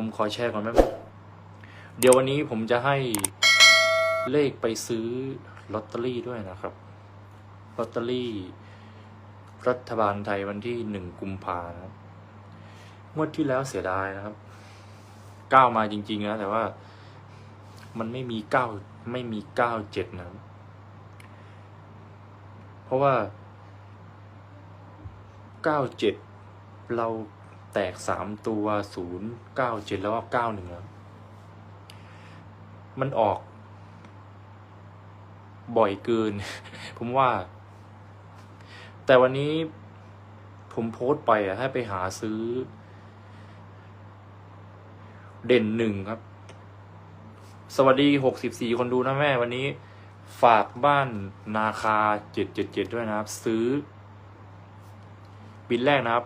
ผมขอแชร์ก่อนแป๊บเดี๋ยววันนี้ผมจะให้เลขไปซื้อลอตเตอรี่ด้วยนะครับลอตเตอรี่รัฐบาลไทยวันที่หนึ่งกุมภานะครับงวดที่แล้วเสียดายนะครับก้าวมาจริง ๆ นะ แต่ว่ามันไม่มีเก้าไม่มีเก้าเจ็ดนะ เพราะว่าเก้าเจ็ดเรา แตกสามตัวศูนย์เก้าเจ็ดแล้วก็เก้าหนึ่งครับมันออก บ่อยเกิน ผมว่า แต่วันนี้ผมโพสต์ไปอะให้ไปหาซื้อ เด่นหนึ่งครับ สวัสดีหกสิบสี่คนดูนะแม่ วันนี้ฝากบ้านนาคาเจ็ดเจ็ดเจ็ดด้วยนะครับ ซื้อ บินแรกนะครับ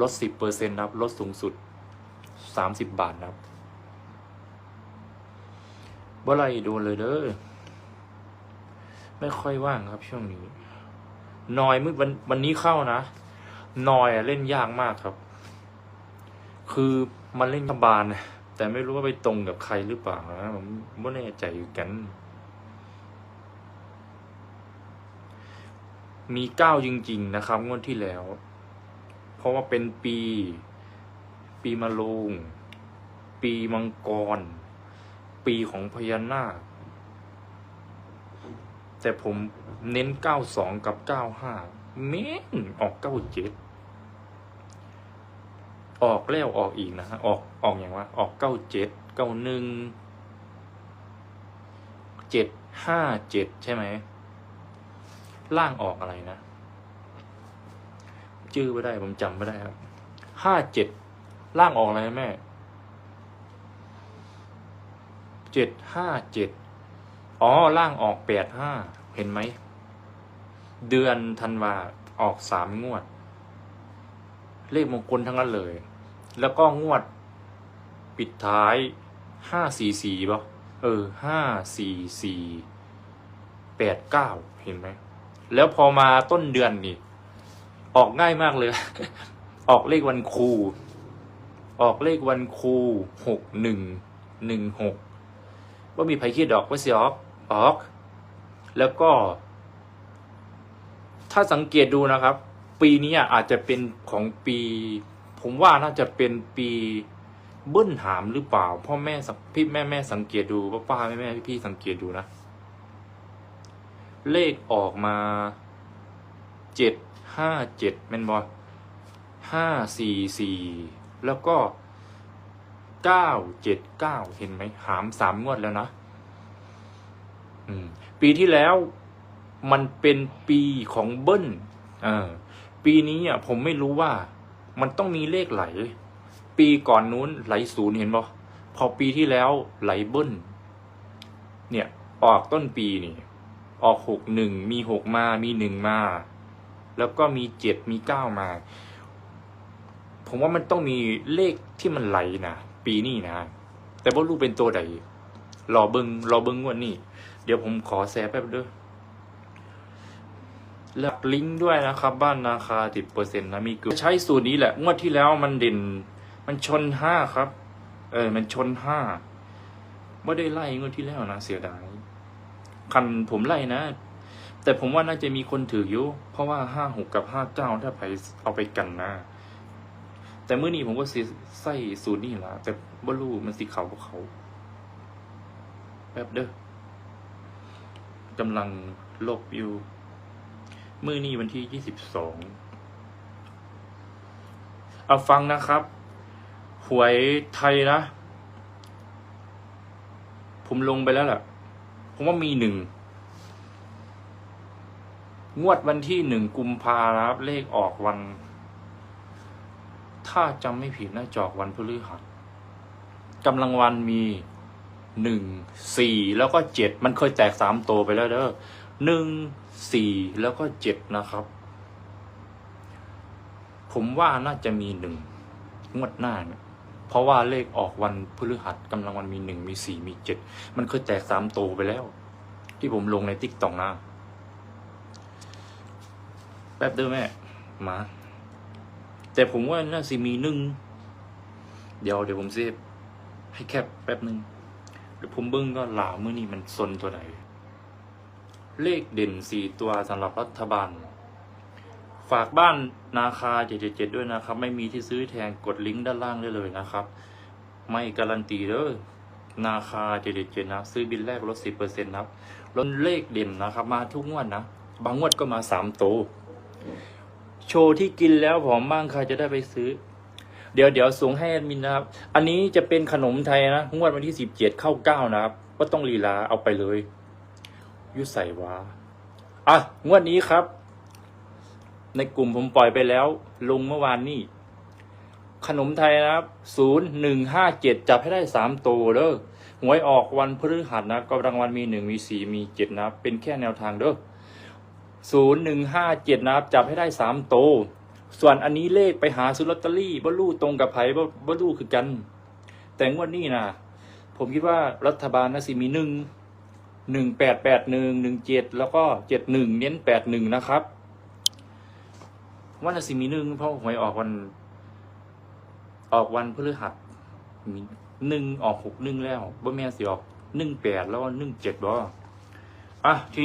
ลดสิบเปอร์เซ็นะครับลดสูงสุดสามสิบาทนะครับบ่ไรโดนเลยเด้อไม่ค่อยว่างครับช่วงนี้นอยมืดวันวันนี้เข้านะนอยอะเล่นยากมากครับ คือมันเล่นกบานนะแต่ไม่รู้ว่าไปตรงกับใครหรือเปล่านะผมไม่แน่ใจอยู่กัน มีเก้าจริง ๆ นะครับงวดที่แล้ว ราะว่าเป็นปี ปีมะโรงปีมังกร ปีของพญานาค แต่ผมเน้นเก้าสองกับเก้าห้าเม้นออกเก้าเจ็ดออกแล้วออกอีกนะฮะ ออกออกอย่างว่า ออกเก้าเจ็ดเก้าหนึ่งเจ็ดห้าเจ็ดใช่ไหม ล่างออกอะไรนะ ชื่อไม่ได้ ผมจำไม่ได้ครับห้าเจ็ดล่างออกอะไรแม่เจ็ดห้าเจ็ดอ๋อล่างออกแปดห้าเห็นไหม เดือนธันวาออกสามงวด เลขมงคลทั้งนั้นเลย แล้วก็งวด ปิดท้ายห้าสี่สี่ป่ะเออห้าสี่สี่แปดเก้าเห็นไหม แล้วพอมาต้นเดือนนี่ ออกง่ายมากเลย ออกเลขวันครู ออกเลขวันครูหกหนึ่งหนึ่งหกว่ามีไผคิดดอกว่าเสียออกออก แล้วก็ ถ้าสังเกตดูนะครับ ปีนี้อาจจะเป็นของปี ผมว่าน่าจะเป็นปีเบิ้ลหามหรือเปล่า พ่อแม่พี่แม่แม่สังเกตดูป้าป้าแม่แม่พี่พี่สังเกตดูนะ เลขออกมาเจ็ด ห้าเจ็ดแมนบอห้าสี่สี่แล้วก็เก้าเจ็ดเก้าเห็นไหมหามสามงวดแล้วนะอืมปีที่แล้วมันเป็นปีของเบิ้ลปีนี้อะผมไม่รู้ว่า มันต้องมีเลขไหล ปีก่อนนู้นไหลศูนย์เห็นบ่พอปีที่แล้วไหลเบิ้ลเนี่ย ออกต้นปีนี่ ออกหกหนึ่งมีหกมา มีหนึ่งมา แล้วก็มีเจ็ดมีเก้ามา ผมว่ามันต้องมีเลขที่มันไหลนะปีนี้นะ แต่ว่ารู้เป็นตัวใดรอเบิงรอเบิงงวดนี้เดี๋ยวผมขอแซะแป๊บเด้อแล้วลิงก์ด้วยนะครับ บ้านนาคาติดเปอร์เซ็นต์นะมีเกือบใช้สูตรนี้แหละ งวดที่แล้วมันเด่น มันชนห้าครับ เออ มันชนห้าไม่ได้ไล่งวดที่แล้วนะ เสียดายคันผมไล่นะ แต่ผมว่าน่าจะมีคนถืออยู่ เพราะว่าห้าหกกับห้าเก้าถ้าไปเอาไปกันนะ แต่เมื่อนี้ผมก็สิใส่สูตรนี่ละแต่บ่รู้มันสีขาวกว่าเขา แป๊บเด้อกำลังลบอยู่เมื่อนี้วันที่ยี่สิบสองเอาฟังนะครับ หวยไทยนะ ผมลงไปแล้วล่ะผมว่ามีหนึ่ง งวดวันที่หนึ่งกุมภาครับเลขออกวัน ถ้าจำไม่ผิดน่าจอกวันพฤหัสกำลังวันมีหนึ่งสี่แล้วก็เจ็ดมันเคยแตกสามตัวไปแล้วเด้อหนึ่งสี่แล้วก็เจ็ดนะครับ ผมว่าน่าจะมีหนึ่งงวดหน้าเนี่ยเพราะว่าเลขออกวันพฤหัสกำลังวันมีหนึ่งมีสี่มีเจ็ดมันเคยแตกสามตัวไปแล้ว ที่ผมลงในติ๊กต็อกนะ ป๊บเด้อแม่ มา แต่ผมว่าน่าสิมีหนึ่ง เดี๋ยวเดี๋ยวผมเซฟให้แคบแป๊บหนึ่งเดี๋ยวผมเบิ้งก็หลามือนี่มันซนตัวไหน เลขเด่นสี่ตัวสำหรับรัฐบาล ฝากบ้านนาคา777ด้วยนะครับ ไม่มีที่ซื้อแทนกดลิงก์ด้านล่างได้เลยนะครับ ไม่การันตีเด้อนาคา777นะ ซื้อบินแรกลด10%นะครับลดเลขเด่นนะครับ มาทุกงวดนะ บางงวดก็มาสามโตว โชว์ที่กินแล้วผอมบ้างใครจะได้ไปซื้อ เดี๋ยวเดี๋ยวส่งให้แอดมินนะครับ อันนี้จะเป็นขนมไทยนะงวดวันที่17เจ็ดเข้า9นะครับ ก็ต้องลีลาเอาไปเลยยุใส่วาอะงวดนี้ครับ ในกลุ่มผมปล่อยไปแล้ว ลงเมื่อวานนี้ขนมไทยนะครับศูนย์หนึ่งห้าเจ็ดจับให้ได้สามตัวเด้อหวยออกวันพฤหัสนะ ก็รางวัลมีหนึ่งมีสี่มีเจ็ดนะ เป็นแค่แนวทางเด้อ ศูนย์หนึ่งห้าเจ็ดนะครับ จับให้ได้สามตัวส่วนอันนี้เลขไปหาซื้อลอตเตอรี่บ่รู้ตรงกับไผ่บ่บ่รู้คือกัน แต่งวดนี้นะผมคิดว่ารัฐบาลนะสิมีหนึ่งหนึ่งแปดแปดหนึ่งหนึ่งเจ็ดแล้วก็เจ็ดหนึ่งเน้นแปดหนึ่งนะครับวันละสิมีหนึ่งเพราะหวยออกวัน ออกวันพฤหัสมีหนึ่งออกหกหนึ่งแล้วบ่แม่นสิออกหนึ่งแปดแล้วหนึ่งเจ็ดบ่อะที